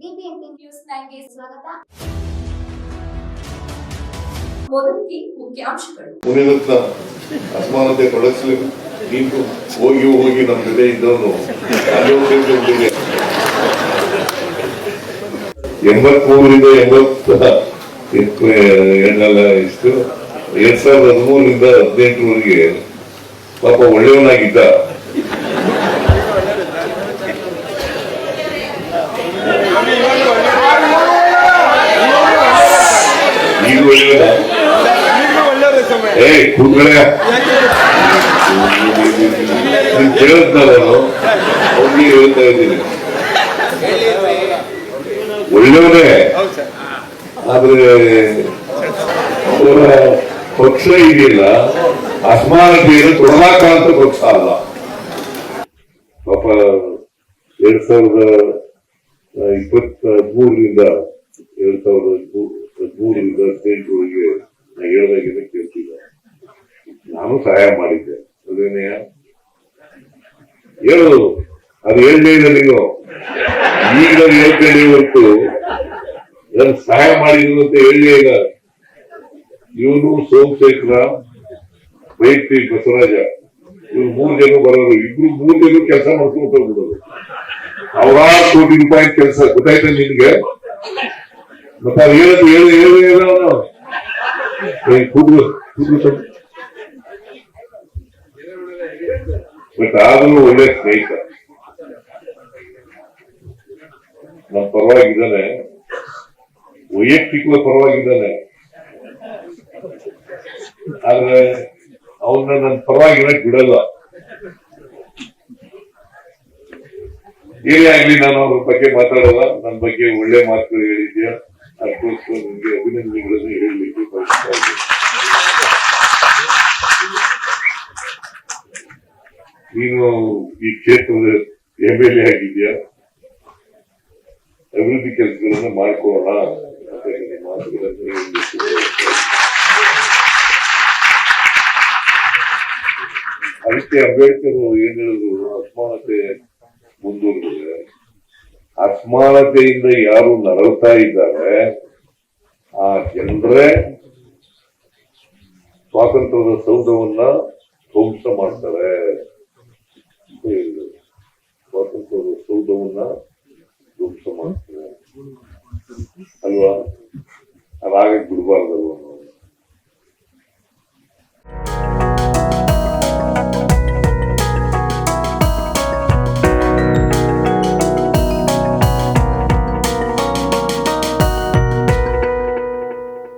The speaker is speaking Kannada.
ನ್ಯೂಸ್ ಸ್ವಾಗತ. ಮೊದಲಿಗೆ ಮುಖ್ಯಾಂಶಗಳು. ಅಸಮಾನತೆ ತೊಡಗಿಸಲಿ ನೀನು ಹೋಗಿ ಹೋಗಿ ನಮ್ಮ ಜೊತೆ ಇದ್ದವನು. ಎಂಬತ್ಮೂರರಿಂದ ಎಂಬತ್ತ ಎಣ್ಣೆಲ್ಲ ಇಷ್ಟು ಎರಡ್ ಸಾವಿರದ ಹದಿಮೂರರಿಂದ ಹದಿನೆಂಟರವರೆಗೆ ಪಾಪ ಒಳ್ಳೆಯವನಾಗಿದ್ದ. ಒಳ್ಳೆಯವನ ಏ ಕೂತ್ಕೊಳ್ಳೆ. ನೀನ್ ಅವ್ರಿಗೆ ಹೇಳ್ತಾ ಇದ್ದೀನಿ. ಒಳ್ಳೆಯವನೇ. ಆದ್ರೆ, ಅವರ ಪಕ್ಷ ಇದೆಯಲ್ಲ ಅಸಮಾನತೆಯನ್ನು ತೊಡಲಾಕಾಂತ ಪಕ್ಷ ಅಲ್ಲ. ಪಾಪ, ಎರಡ್ ಸಾವಿರದ ಇಪ್ಪತ್ತ ಹದಿಮೂರರಿಂದ ಎರಡ್ ಸಾವಿರದ ಹದಿಮೂ- ಹದಿಮೂರರಿಂದ ಹೇಳ್ದಾಗಿಂದ ಕೇಳ್ತಿದ್ದೆ. ನಾನು ಸಹಾಯ ಮಾಡಿದ್ದೆ. ಅದೇನೆಯ ಹೇಳು. ಅದು ಹೇಳ್ದೇ ಇಲ್ಲ ನೀನು. ಈಗ ಹೇಳ್ತೇನೆ ಹೊರತು ನಾನು ಸಹಾಯ ಮಾಡಿದ್ರು ಅಂತ ಇಲ್ಲ. ಇವನು ಸೋಮಶೇಖರ ವೈಯಕ್ತಿ ಬಸವರಾಜ. ಇವ್ರು ಮೂರ್ ಜನ ಬರೋರು. ಇಬ್ರು ಮೂರ್ ಜನ ಕೆಲಸ ಮಾಡ್ಕೊಂಡು ಹೋಗ್ಬಿಡೋದು ಸಾವಿರಾರು ಕೋಟಿ ರೂಪಾಯಿ ಕೆಲಸ ಗೊತ್ತಾಯ್ತಾ ನಿನ್ಗೆ? ಮತ್ತೆ ಅದು ಹೇಳದು ಹೇಳು ಹೇಳು, ಹೇಳ. ಬಟ್ ಆದ್ರೂ ಒಳ್ಳೆ ಸ್ನೇಹಿತ. ನಮ್ಮ ಪರವಾಗಿದ್ದಾನೆ. ವೈಯಕ್ತಿಕವಾಗಿ ಪರವಾಗಿದ್ದಾನೆ. ಆದ್ರೆ ಅವನ್ನ ನನ್ನ ಪರವಾಗಿರಕ್ ಬಿಡಲ್ಲ. ಏನೇ ಆಗ್ಲಿ ನಾನು ಅವ್ರ ಬಗ್ಗೆ ಮಾತಾಡಲ್ಲ. ನನ್ನ ಬಗ್ಗೆ ಒಳ್ಳೆ ಮಾತುಗಳು ಹೇಳಿದ್ಯಾ ಅದಕ್ಕೋಸ್ಕರ ನನಗೆ ಅಭಿನಂದನೆಗಳನ್ನು ಹೇಳಲಿಕ್ಕೆ ಬಯಸ್ತಾ ನೀನು ಈ ಕ್ಷೇತ್ರದ ಎಂ ಎಲ್ ಎ ಆಗಿದ್ಯಾ ಅಭಿವೃದ್ಧಿ ಕೆಲಸಗಳನ್ನು ನಿನ್ನ ಮಾತುಗಳನ್ನು ಹೇಳಲಿಕ್ಕೆ. ಅದಕ್ಕೆ ಅಂಬೇಡ್ಕರ್ ಏನ್ ಹೇಳಿದ್ರು? ಅಸಮಾನತೆ ಮುಂದುವರೆದಿದೆ. ಅಸಮಾನತೆಯಿಂದ ಯಾರು ನರಳ್ತಾ ಇದ್ದಾರೆ, ಆ ಜನರೇ ಸ್ವಾತಂತ್ರ್ಯದ ಸೌಧವನ್ನ ಧ್ವಂಸ ಮಾಡ್ತಾರೆ ಸ್ವಾತಂತ್ರ್ಯದ ಸೌಧವನ್ನ ಧ್ವಂಸ ಮಾಡ್ತಾರೆ. ಅಲ್ವಾ? ಅದಾಗ ಬಿಡಬಾರ್ದಲ್ವಾ?